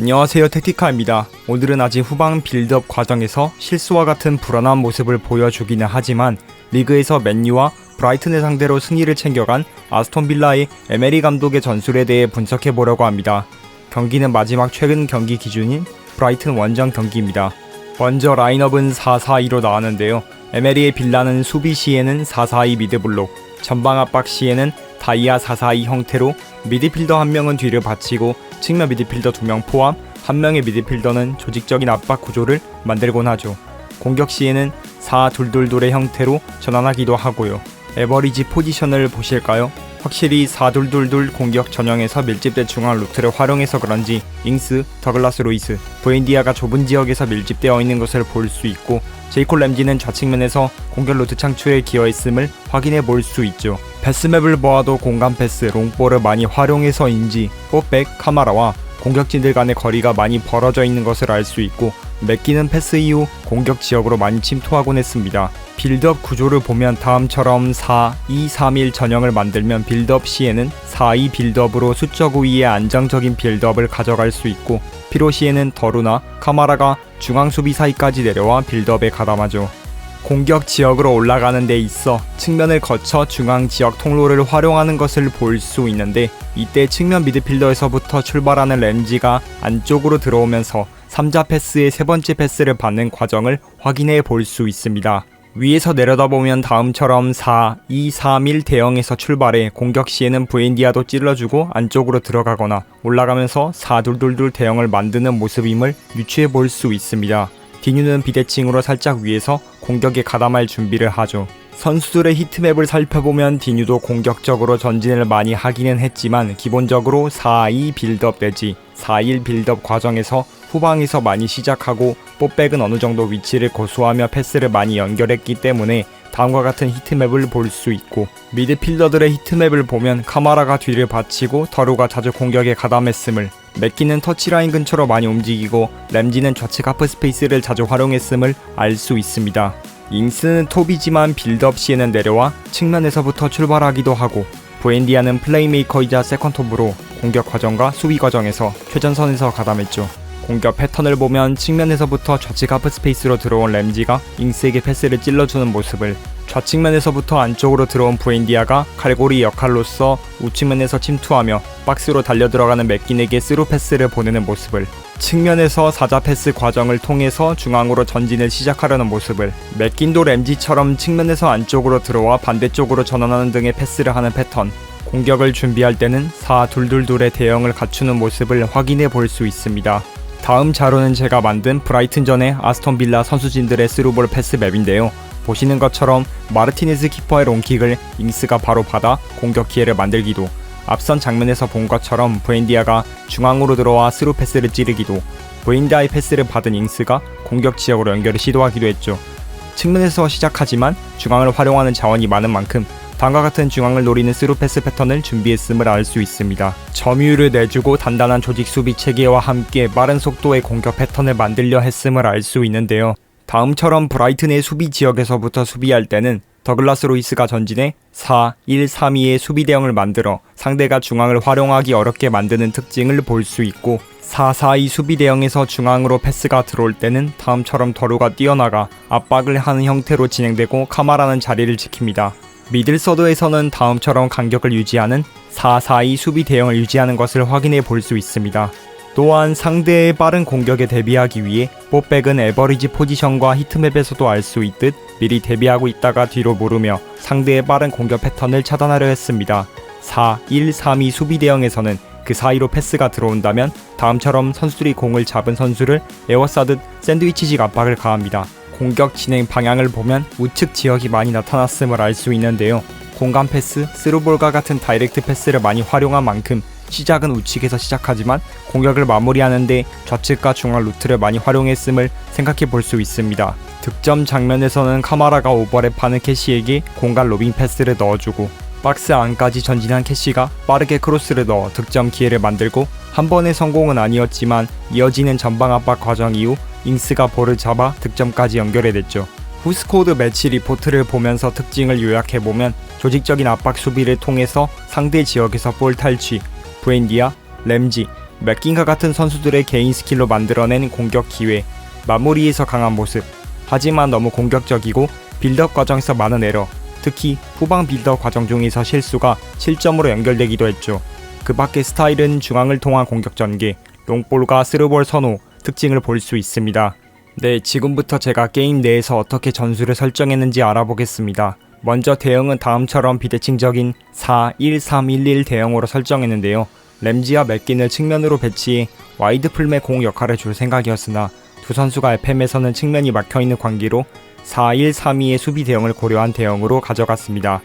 안녕하세요 택티카입니다. 오늘은 아직 후방 빌드업 과정에서 실수와 같은 불안한 모습을 보여주기는 하지만 리그에서 맨유와 브라이튼을 상대로 승리를 챙겨간 아스톤 빌라의 에메리 감독의 전술에 대해 분석해 보려고 합니다. 경기는 마지막 최근 경기 기준인 브라이튼 원정 경기입니다. 먼저 라인업은 4-4-2로 나왔는데요. 에메리의 빌라는 수비 시에는 4-4-2 미드블록, 전방 압박 시에는 다이아 4-4-2 형태로 미드필더 한 명은 뒤를 받치고 측면 미드필더 두 명 포함 한 명의 미드필더는 조직적인 압박 구조를 만들곤 하죠. 공격 시에는 4-2-2-2의 형태로 전환하기도 하고요. 에버리지 포지션을 보실까요? 확실히 4-2-2-2 공격 전형에서 밀집된 중앙 루트를 활용해서 그런지 잉스, 더글라스 로이스, 브엔디아가 좁은 지역에서 밀집되어 있는 것을 볼 수 있고 제이콜 램지는 좌측면에서 공격 루트 창출에 기여했음을 확인해 볼 수 있죠. 패스맵을 보아도 공간 패스, 롱볼을 많이 활용해서인지 뽀백, 카마라와 공격진들 간의 거리가 많이 벌어져 있는 것을 알 수 있고 맥기는 패스 이후 공격 지역으로 많이 침투하곤 했습니다. 빌드업 구조를 보면 다음처럼 4, 2, 3, 1 전형을 만들면 빌드업 시에는 4, 2 빌드업으로 수적 우위의 안정적인 빌드업을 가져갈 수 있고 피로 시에는 더루나 카마라가 중앙 수비 사이까지 내려와 빌드업에 가담하죠. 공격 지역으로 올라가는 데 있어 측면을 거쳐 중앙 지역 통로를 활용하는 것을 볼 수 있는데 이때 측면 미드필더에서부터 출발하는 램지가 안쪽으로 들어오면서 3자 패스의 세 번째 패스를 받는 과정을 확인해 볼 수 있습니다. 위에서 내려다보면 다음처럼 4, 2, 3, 1 대형에서 출발해 공격 시에는 브엔디아도 찔러주고 안쪽으로 들어가거나 올라가면서 4, 2, 2, 2 대형을 만드는 모습임을 유추해 볼 수 있습니다. 디뉴는 비대칭으로 살짝 위에서 공격에 가담할 준비를 하죠. 선수들의 히트맵을 살펴보면 디뉴도 공격적으로 전진을 많이 하기는 했지만 기본적으로 4-2 빌드업 내지 4-1 빌드업 과정에서 후방에서 많이 시작하고 뽀백은 어느 정도 위치를 고수하며 패스를 많이 연결했기 때문에 다음과 같은 히트맵을 볼 수 있고 미드필더들의 히트맵을 보면 카마라가 뒤를 받치고 더루가 자주 공격에 가담했음을 맥기는 터치라인 근처로 많이 움직이고 램지는 좌측 하프 스페이스를 자주 활용했음을 알 수 있습니다. 잉스는 톱이지만 빌드업 시에는 내려와 측면에서부터 출발하기도 하고 브엔디아는 플레이메이커이자 세컨톱으로 공격 과정과 수비 과정에서 최전선에서 가담했죠. 공격 패턴을 보면 측면에서부터 좌측 하프 스페이스로 들어온 램지가 잉스에게 패스를 찔러주는 모습을 좌측면에서부터 안쪽으로 들어온 브엔디아가 칼고리 역할로서 우측면에서 침투하며 박스로 달려 들어가는 맥긴에게 스루 패스를 보내는 모습을 측면에서 사자 패스 과정을 통해서 중앙으로 전진을 시작하려는 모습을 맥긴도 램지처럼 측면에서 안쪽으로 들어와 반대쪽으로 전환하는 등의 패스를 하는 패턴 공격을 준비할 때는 4-2-2의 대형을 갖추는 모습을 확인해 볼 수 있습니다. 다음 자료는 제가 만든 브라이튼전의 아스톤 빌라 선수진들의 스루볼 패스 맵인데요. 보시는 것처럼 마르티네즈 키퍼의 롱킥을 잉스가 바로 받아 공격 기회를 만들기도 앞선 장면에서 본 것처럼 브엔디아가 중앙으로 들어와 스루 패스를 찌르기도 브엔디아의 패스를 받은 잉스가 공격 지역으로 연결을 시도하기도 했죠. 측면에서 시작하지만 중앙을 활용하는 자원이 많은 만큼 다음과 같은 중앙을 노리는 스루 패스 패턴을 준비했음을 알 수 있습니다. 점유율을 내주고 단단한 조직 수비 체계와 함께 빠른 속도의 공격 패턴을 만들려 했음을 알 수 있는데요. 다음처럼 브라이튼의 수비 지역에서부터 수비할 때는 더글라스 로이스가 전진해 4, 1, 3, 2의 수비 대형을 만들어 상대가 중앙을 활용하기 어렵게 만드는 특징을 볼 수 있고 4, 4, 2 수비 대형에서 중앙으로 패스가 들어올 때는 다음처럼 더루가 뛰어나가 압박을 하는 형태로 진행되고 카마라는 자리를 지킵니다. 미들서드에서는 다음처럼 간격을 유지하는 4-4-2 수비 대형을 유지하는 것을 확인해 볼 수 있습니다. 또한 상대의 빠른 공격에 대비하기 위해 뽀백은 에버리지 포지션과 히트맵에서도 알 수 있듯 미리 대비하고 있다가 뒤로 모르며 상대의 빠른 공격 패턴을 차단하려 했습니다. 4-1-3-2 수비 대형에서는 그 사이로 패스가 들어온다면 다음처럼 선수들이 공을 잡은 선수를 에워싸듯 샌드위치식 압박을 가합니다. 공격 진행 방향을 보면 우측 지역이 많이 나타났음을 알 수 있는데요. 공간 패스, 스루볼과 같은 다이렉트 패스를 많이 활용한 만큼 시작은 우측에서 시작하지만 공격을 마무리하는데 좌측과 중앙 루트를 많이 활용했음을 생각해 볼 수 있습니다. 득점 장면에서는 카마라가 오버랩하는 캐시에게 공간 로빙 패스를 넣어주고 박스 안까지 전진한 캐시가 빠르게 크로스를 넣어 득점 기회를 만들고 한 번의 성공은 아니었지만 이어지는 전방 압박 과정 이후 잉스가 볼을 잡아 득점까지 연결해냈죠. 후스코드 매치 리포트를 보면서 특징을 요약해보면 조직적인 압박 수비를 통해서 상대 지역에서 볼 탈취, 브엔디아, 램지, 맥긴과 같은 선수들의 개인 스킬로 만들어낸 공격 기회, 마무리에서 강한 모습. 하지만 너무 공격적이고 빌드업 과정에서 많은 에러, 특히 후방 빌드업 과정 중에서 실수가 실점으로 연결되기도 했죠. 그 밖의 스타일은 중앙을 통한 공격 전개, 롱볼과 스루볼 선호 특징을 볼 수 있습니다. 네, 지금부터 제가 게임 내에서 어떻게 전술을 설정했는지 알아보겠습니다. 먼저 대형은 다음처럼 비대칭적인 4-1-3-1-1 대형으로 설정했는데요. 램지와 맥긴을 측면으로 배치해 와이드 풀매 공 역할을 줄 생각이었으나 두 선수가 FM에서는 측면이 막혀있는 관계로 4-1-3-2의 수비 대형을 고려한 대형으로 가져갔습니다.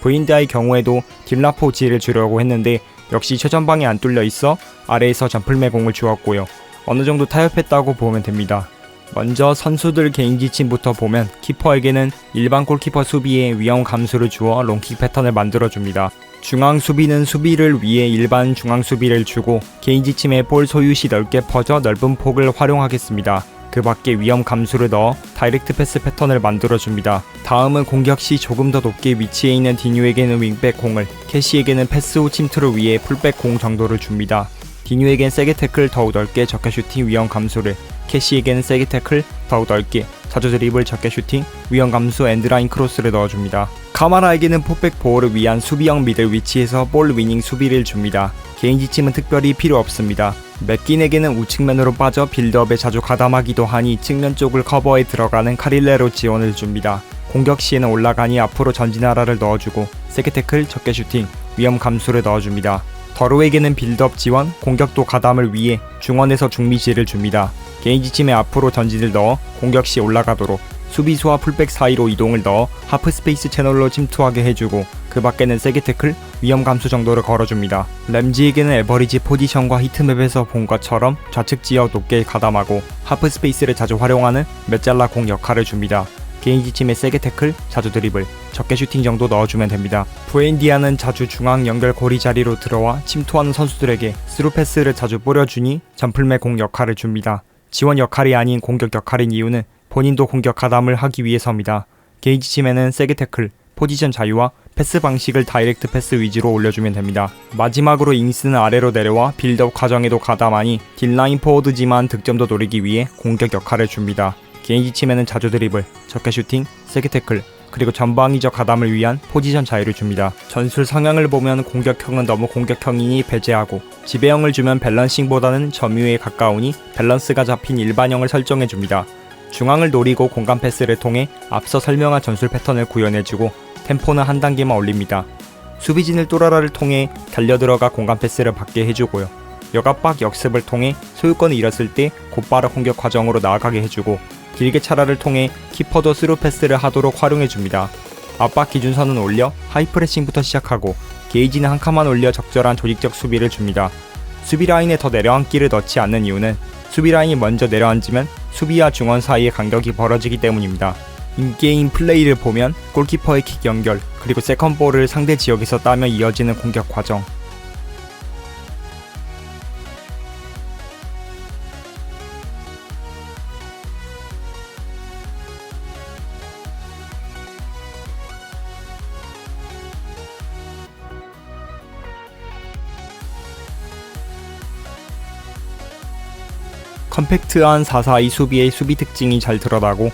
브인드아의 경우에도 딜라포 지를 주려고 했는데 역시 최전방이 안 뚫려 있어 아래에서 점플매 공을 주었고요. 어느 정도 타협했다고 보면 됩니다. 먼저 선수들 개인 지침부터 보면 키퍼에게는 일반 골키퍼 수비에 위험 감수를 주어 롱킥 패턴을 만들어줍니다. 중앙 수비는 수비를 위해 일반 중앙 수비를 주고 개인 지침에 볼 소유시 넓게 퍼져 넓은 폭을 활용하겠습니다. 그 밖에 위험 감수를 넣어 다이렉트 패스 패턴을 만들어줍니다. 다음은 공격 시 조금 더 높게 위치해 있는 디뉴에게는 윙백 공을, 캐시에게는 패스 후 침투를 위해 풀백 공 정도를 줍니다. 디뉴에겐 세게 태클 더욱 넓게 적게 슈팅 위험 감수를, 캐시에게는 세게 태클 더욱 넓게 자주 드리블 적게 슈팅 위험 감수 엔드라인 크로스를 넣어줍니다. 카마라에게는 포백 보호를 위한 수비형 미들 위치에서 볼 위닝 수비를 줍니다. 개인 지침은 특별히 필요 없습니다. 맥긴에게는 우측면으로 빠져 빌드업에 자주 가담하기도 하니 측면 쪽을 커버해 들어가는 카릴레로 지원을 줍니다. 공격 시에는 올라가니 앞으로 전진하라를 넣어주고 세게 태클 적게 슈팅 위험 감수를 넣어줍니다. 더로에게는 빌드업 지원, 공격도 가담을 위해 중원에서 중미지를 줍니다. 개인 지침에 앞으로 전진을 넣어 공격 시 올라가도록 수비수와 풀백 사이로 이동을 넣어 하프 스페이스 채널로 침투하게 해주고 그 밖에는 세게 태클, 위험 감수 정도를 걸어줍니다. 램지에게는 에버리지 포지션과 히트맵에서 본 것처럼 좌측 지역 높게 가담하고 하프 스페이스를 자주 활용하는 메잘라 공 역할을 줍니다. 개인 지침에 세게 태클, 자주 드리블, 적게 슈팅 정도 넣어주면 됩니다. 부엔디아는 자주 중앙 연결 고리 자리로 들어와 침투하는 선수들에게 스루 패스를 자주 뿌려주니 점플매 공 역할을 줍니다. 지원 역할이 아닌 공격 역할인 이유는 본인도 공격 가담을 하기 위해서입니다. 개인 지침에는 세게 태클, 포지션 자유와 패스 방식을 다이렉트 패스 위주로 올려주면 됩니다. 마지막으로 잉스는 아래로 내려와 빌드업 과정에도 가담하니 딜라인 포워드지만 득점도 노리기 위해 공격 역할을 줍니다. 개인 지침에는 자주 드리블, 적게 슈팅, 세게 태클, 그리고 전방위적 가담을 위한 포지션 자유를 줍니다. 전술 성향을 보면 공격형은 너무 공격형이니 배제하고 지배형을 주면 밸런싱보다는 점유에 가까우니 밸런스가 잡힌 일반형을 설정해 줍니다. 중앙을 노리고 공간 패스를 통해 앞서 설명한 전술 패턴을 구현해주고 템포는 한 단계만 올립니다. 수비진을 또라라를 통해 달려들어가 공간 패스를 받게 해주고요. 역압박 역습을 통해 소유권을 잃었을 때 곧바로 공격 과정으로 나아가게 해주고 길게 차라를 통해 키퍼도 스루 패스를 하도록 활용해줍니다. 압박 기준선은 올려 하이프레싱부터 시작하고 게이지는 한 칸만 올려 적절한 조직적 수비를 줍니다. 수비 라인에 더 내려앉기를 넣지 않는 이유는 수비 라인이 먼저 내려앉으면 수비와 중원 사이의 간격이 벌어지기 때문입니다. 인게임 플레이를 보면 골키퍼의 킥 연결, 그리고 세컨볼을 상대 지역에서 따며 이어지는 공격 과정, 컴팩트한 442 수비의 수비 특징이 잘 드러나고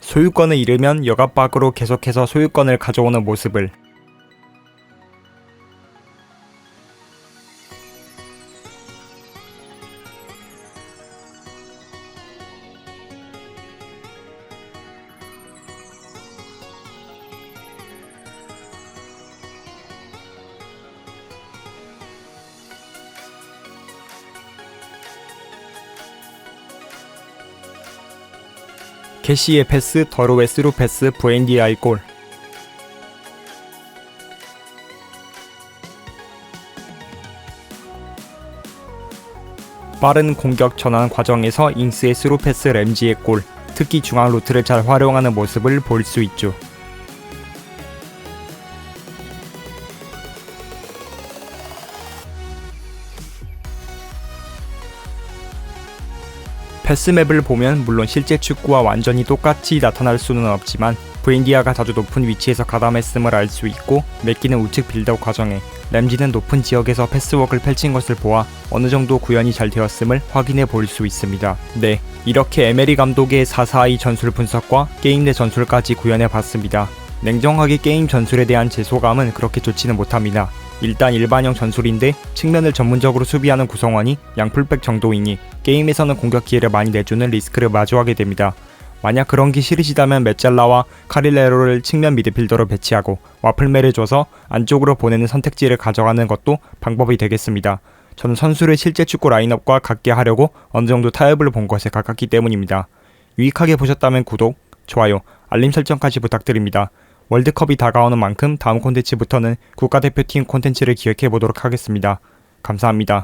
소유권을 잃으면 역압박으로 계속해서 소유권을 가져오는 모습을 캐시의 패스, 더로의 스루 패스, 브엔디아의 골. 빠른 공격 전환 과정에서 잉스의 스루 패스 램지의 골, 특히 중앙 루트를 잘 활용하는 모습을 볼 수 있죠. 패스맵을 보면 물론 실제 축구와 완전히 똑같이 나타날 수는 없지만 브인디아가 아주 높은 위치에서 가담했음을 알 수 있고 맥기는 우측 빌드업 과정에 램지는 높은 지역에서 패스워크를 펼친 것을 보아 어느 정도 구현이 잘 되었음을 확인해 볼 수 있습니다. 네, 이렇게 에메리 감독의 442 전술 분석과 게임 내 전술까지 구현해 봤습니다. 냉정하게 게임 전술에 대한 제 소감은 그렇게 좋지는 못합니다. 일단 일반형 전술인데 측면을 전문적으로 수비하는 구성원이 양풀백 정도이니 게임에서는 공격 기회를 많이 내주는 리스크를 마주하게 됩니다. 만약 그런 게 싫으시다면 메잘라와 카릴레로를 측면 미드필더로 배치하고 와플매를 줘서 안쪽으로 보내는 선택지를 가져가는 것도 방법이 되겠습니다. 저는 선수를 실제 축구 라인업과 같게 하려고 어느 정도 타협을 본 것에 가깝기 때문입니다. 유익하게 보셨다면 구독, 좋아요, 알림 설정까지 부탁드립니다. 월드컵이 다가오는 만큼 다음 콘텐츠부터는 국가대표팀 콘텐츠를 기획해 보도록 하겠습니다. 감사합니다.